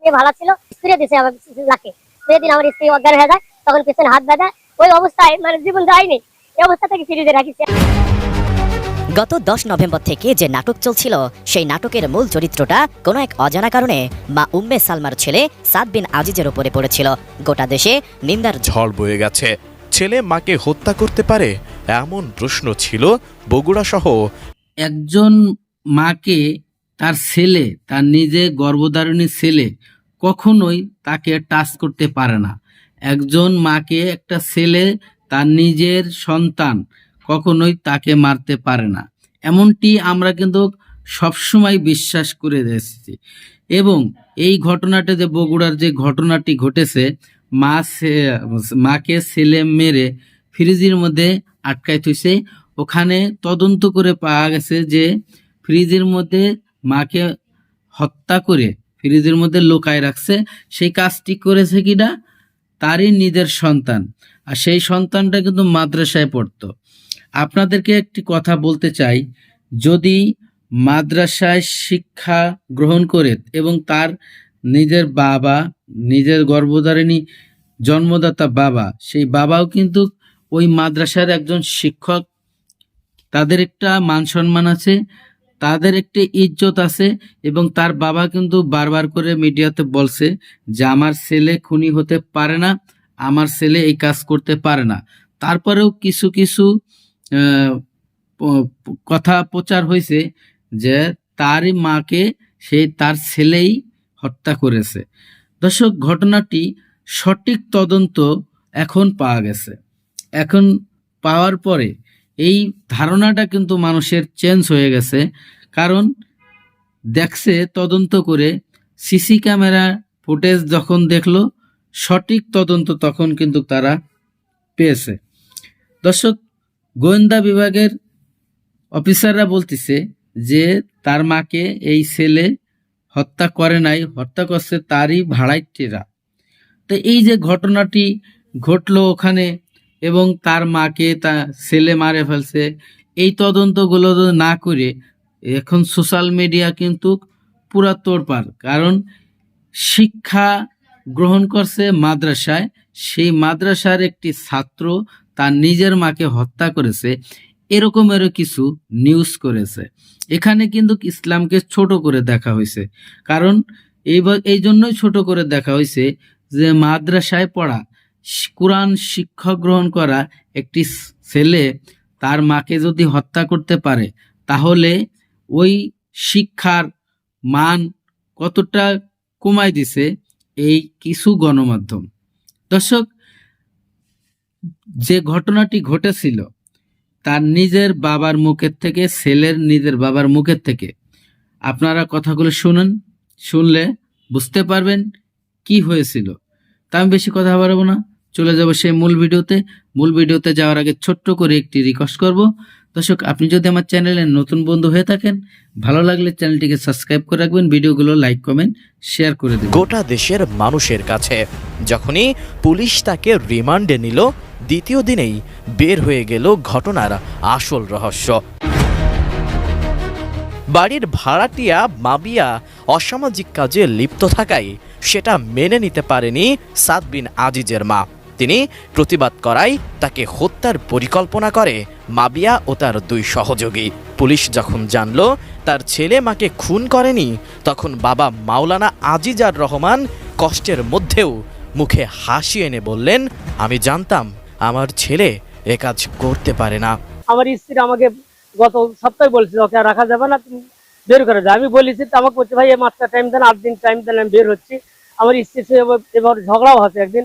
মেয়ে ভালো ছিল স্প্রে দিছে আমার লাকে। দিন আমার স্ত্রী অজ্ঞান হয়ে যায় তখন পিছনে হাত বাঁধা। ওই অবস্থায় মানে জীবন যায়নি এই অবস্থা থেকে ফিরিয়ে রাখিছে? গত দশ নভেম্বর থেকে যে নাটক চলছিল সেই নাটকের মূল চরিত্রটা কোনো এক অজানা কারণে মা উম্মে সালমার ছেলে সাদ বিন আজিজের উপরে পড়েছিল। গোটা দেশে নিন্দার ঝড় বয়ে গেছে। ছেলে মাকে হত্যা করতে পারে এমন প্রশ্ন ছিল বগুড়া সহ একজন মাকে তার ছেলে, তার নিজে গর্ভধারণী ছেলে কখনোই তাকে টাচ করতে পারে না। একজন মাকে, একটা ছেলে, তার নিজের সন্তান কখনোই তাকে মারতে পারে না। এমনটি আমরা কিন্তু সবসময় বিশ্বাস করে এসেছি। এবং এই ঘটনাটা যে বগুড়ার যে ঘটনাটি ঘটেছে, মা মাকে ছেলে মেরে ফ্রিজের মধ্যে আটকায় থইছে ওখানে তদন্ত করে পাওয়া গেছে যে ফ্রিজের মধ্যে মাকে হত্যা করে ফ্রিজের মধ্যে লোকায় রাখছে, সেই কাজটি করেছে কিনা? তারই নিজের সন্তান। আর সেই সন্তানটা কিন্তু মাদ্রাসায় পড়তো। আপনাদেরকে একটি কথা বলতে চাই। যদি মাদ্রাসায় শিক্ষা গ্রহণ করে এবং তার নিজের বাবা, নিজের গর্ভধারিণী, জন্মদাতা বাবা, সেই বাবাও কিন্তু ওই মাদ্রাসার একজন শিক্ষক, তাদের একটা মান সম্মান আছে। তাদের একটি ইজ্জত আছে এবং তার বাবা কিন্তু বারবার করে মিডিয়াতে বলছে যে, আমার ছেলে খুনি হতে পারে না, আমার ছেলে এই কাজ করতে পারে না। তারপরেও কিছু কিছু কথা প্রচার হয়েছে যে, তারই মাকে সেই তার ছেলেই হত্যা করেছে। দর্শক, ঘটনাটি সঠিক তদন্ত এখন পাওয়া গেছে। এখন পাওয়ার পরে এই ধারণাটা কিন্তু মানুষের চেঞ্জ হয়ে গেছে। কারণ দেখছে, তদন্ত করে সিসি ক্যামেরা ফুটেজ যখন দেখল, সঠিক তদন্ত তখন কিন্তু তারা পেয়েছে। দর্শক, গোয়েন্দা বিভাগের অফিসাররা বলতেছে যে, তার মাকে এই ছেলে হত্যা করে নাই, হত্যা করছে তারই ভাড়াইটেরা। তো এই যে ঘটনাটি ঘটলো ওখানে এবং তার মাকে তা ছেলে মারে ফেলছে। এই তদন্তগুলো না করে, এখন সোশ্যাল মিডিয়া কিন্তু পুরা তোড়পাড়। কারণ শিক্ষা গ্রহণ করছে মাদ্রাসায়। সেই মাদ্রাসার একটি ছাত্র তার নিজের মাকে হত্যা করেছে। এরকমেরও কিছু নিউজ করেছে। এখানে কিন্তু ইসলামকে ছোট করে দেখা হয়েছে। কারণ এই জন্যই ছোট করে দেখা হয়েছে যে মাদ্রাসায় পড়া কোরআন শিক্ষা গ্রহণ করা একটি ছেলে তার মাকে যদি হত্যা করতে পারে, তাহলে ওই শিক্ষার মান কতটা কমায় দিছে, এই কিছু গণমাধ্যম। দর্শক, যে ঘটনাটি ঘটেছিল, তার নিজের বাবার মুখের থেকে, ছেলের নিজের বাবার মুখের থেকে, আপনারা কথাগুলো শুনুন, শুনলে বুঝতে পারবেন কি হয়েছিল। তা আমি বেশি কথা বাড়াবো না। চলে যাব সেই মূল ভিডিওতে। মূল ভিডিওতে যাওয়ার আগে ছোট্ট করে একটি রিকোয়েস্ট করব। দর্শক, আপনি যদি আমার চ্যানেলে নতুন বন্ধু হয়ে থাকেন, ভালো লাগলে চ্যানেলটিকে সাবস্ক্রাইব করে রাখবেন, ভিডিওগুলো লাইক কমেন্ট শেয়ার করে দেবেন। গোটা দেশের মানুষের কাছে, যখনই পুলিশ তাকে রিমান্ডে নিল, দ্বিতীয় দিনেই বের হয়ে গেল ঘটনার আসল রহস্য। বাড়ির ভাড়াটিয়া মাবিয়া অসামাজিক কাজে লিপ্ত থাকায় সেটা মেনে নিতে পারেনি সাদ বিন আজিজের মা। তিনি প্রতিবাদ করায় তাকে হত্যার পরিকল্পনা করে মাবিয়া ও তার দুই সহযোগী। পুলিশ যখন জানল তার ছেলে মাকে খুন করেনি, তখন বাবা মাওলানা আজিজার রহমান কষ্টের মধ্যেও মুখে হাসি এনে বললেন, আমি জানতাম আমার ছেলে এ কাজ করতে পারে না। আমার স্ত্রী আমাকে গত সপ্তাহে বলছিল, ওকে রাখা যাবে না বের করে দাও। আমি বলেছি, তো আমাকে বলছে, ভাই, এই মাসটা টাইম দেন, আট দিন টাইম দেন, আমি বের হচ্ছি। আমার স্ত্রী সে এবার- এবার ঝগড়াও হচ্ছে একদিন।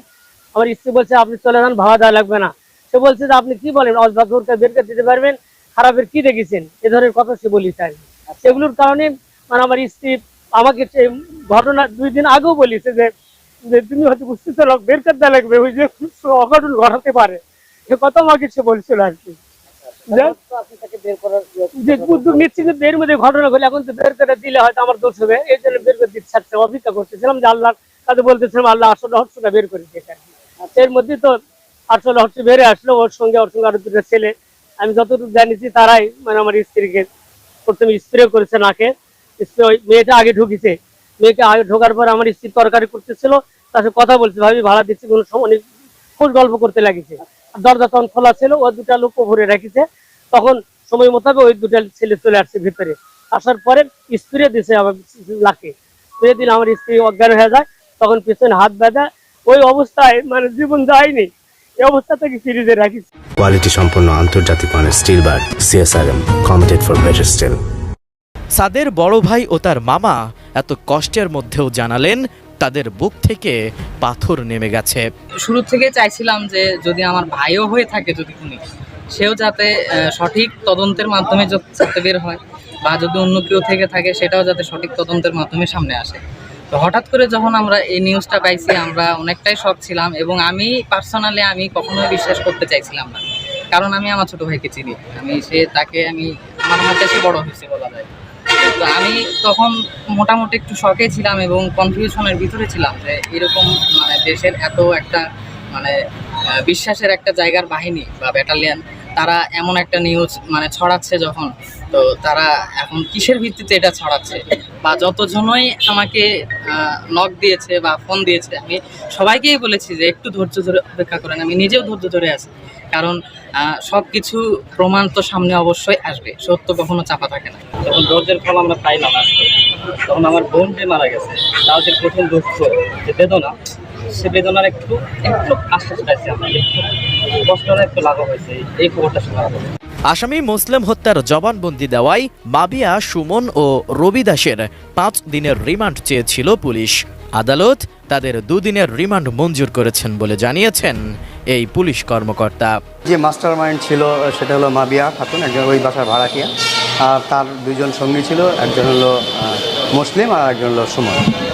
আমার স্ত্রী বলছে আপনি চলে যান ভাড়া দেওয়া লাগবে না। সে বলছে যে আপনি কি বলেন? অজবাকুরকে বের করে দিতে পারবেন? খারাপের কি দেখেছেন? এ ধরনের কথা সে বলিছে আর সেগুলোর কারণে মানে আমার স্ত্রী আমাকে সে ঘটনা দুই দিন আগেও বলেছে যে যে তুমি হয়তো বুঝতেছো লোক বের করে দেওয়া লাগবে ওই যে অঘটন ঘটাতে পারে। সে কথা আমাকে সে বলছিল আর কি। যে- যে উদ্যোগ নিচ্ছি যে বের মধ্যে ঘটনা ঘটলে এখন তো বের করে দিলে হয়তো আমার দোষ হবে। এই জন্য বের করে দিতে অপেক্ষা করতেছিলাম যে আল্লাহ কাছে বলতেছিলাম আল্লাহ আসলে হর্ষটা বের করে দিয়েছে। এর মধ্যে তো আসলে হর্ষ বেড়ে আসলো, ওর সঙ্গে ওর সঙ্গে আরও দুটো ছেলে। আমি যতটুকু জানিছি তারাই মানে আমার স্ত্রীকে প্রথমে স্প্রে করেছে নাকে। স্প্রে ওই মেয়েটা আগে ঢুকিছে। মেয়েকে আগে ঢোকার পর আমার স্ত্রী তরকারি করতেছিল, তার সাথে কথা বলছে, ভাবি, ভাড়া দিচ্ছি, কোনো সময় নেই খুব গল্প করতে লাগিছে। দরজা তখন খোলা ছিল, ও দুটা লোক ভরে রেখেছে। তখন সময় মোতাবেক ওই দুটা ছেলে চলে আসছে ভিতরে। আসার পরে স্প্রে দিছে আমার লাকে। স্প্রে দিলে আমার স্ত্রী অজ্ঞান হয়ে যায়, তখন পিছনে হাত বাঁধা ওই অবস্থায় মানে জীবন যায়নি। এই অবস্থা থেকে ফ্রিজে রাখিছে কোয়ালিটি সম্পন্ন আন্তর্জাতিক মানের steel bar CSRM committed for better steel সাদের বড় ভাই ও তার মামা এত কষ্টের মধ্যেও জানালেন তাদের বুক থেকে পাথর নেমে গেছে। শুরু থেকে চাইছিলাম যে যদি আমার ভাইও হয়ে থাকে যদি খুনি সেও যাতে আহ, সঠিক তদন্তের মাধ্যমে যাতে বের হয় বা যদি অন্য কেউ থেকে থাকে সেটাও যাতে সঠিক তদন্তের মাধ্যমে সামনে আসে। তো হঠাৎ করে যখন আমরা এই নিউজটা পাইছি, আমরা অনেকটাই শখ ছিলাম এবং আমি পার্সোনালি আমি কখনোই বিশ্বাস করতে চাইছিলাম না। কারণ আমি আমার ছোট ভাইকে চিনি। আমি, সে তাকে আমি, আমার হাতে সে বড় হয়েছে বলা যায়। তো আমি তখন মোটামুটি একটু শখে ছিলাম এবং কনফিউশনের ভিতরে ছিলাম যে এরকম মানে দেশের এত একটা মানে বিশ্বাসের একটা জায়গার বাহিনী বা ব্যাটালিয়ান তারা এমন একটা নিউজ মানে ছড়াচ্ছে যখন, তো তারা এখন কিসের ভিত্তিতে এটা ছড়াচ্ছে? বা যতজনই আমাকে নক দিয়েছে বা ফোন দিয়েছে, আমি সবাইকেই বলেছি যে একটু ধৈর্য ধরে অপেক্ষা করেন, আমি নিজেও ধৈর্য ধরে আছি। কারণ সব কিছু প্রমাণ তো সামনে অবশ্যই আসবে, সত্য কখনো চাপা থাকে না। যখন ধৈর্যের ফল আমরা পাইলাম তখন আমার বোন যে মারা গেছে। যে কঠিন দুঃখ, যে বেদনা সে বেদনার একটু একটু আশ্বাস পাইছি আমরা একটু কষ্টটা একটু লাঘব হয়েছে এই- এই খবরটা শোনার আসামি মুসলিম হত্যার জবানবন্দি দেওয়ায় মাবিয়া সুমন ও রবি দাসের পাঁচ দিনের রিমান্ড চেয়েছিল পুলিশ। আদালত তাদের দুদিনের রিমান্ড মঞ্জুর করেছেন বলে জানিয়েছেন এই পুলিশ কর্মকর্তা। যে মাস্টার মাইন্ড ছিল সেটা হলো মাবিয়া খাতুন একজন ওই বাসার ভাড়াটিয়া। আর তার দুজন সঙ্গী ছিল একজন হলো মুসলিম আর একজন হলো সুমন।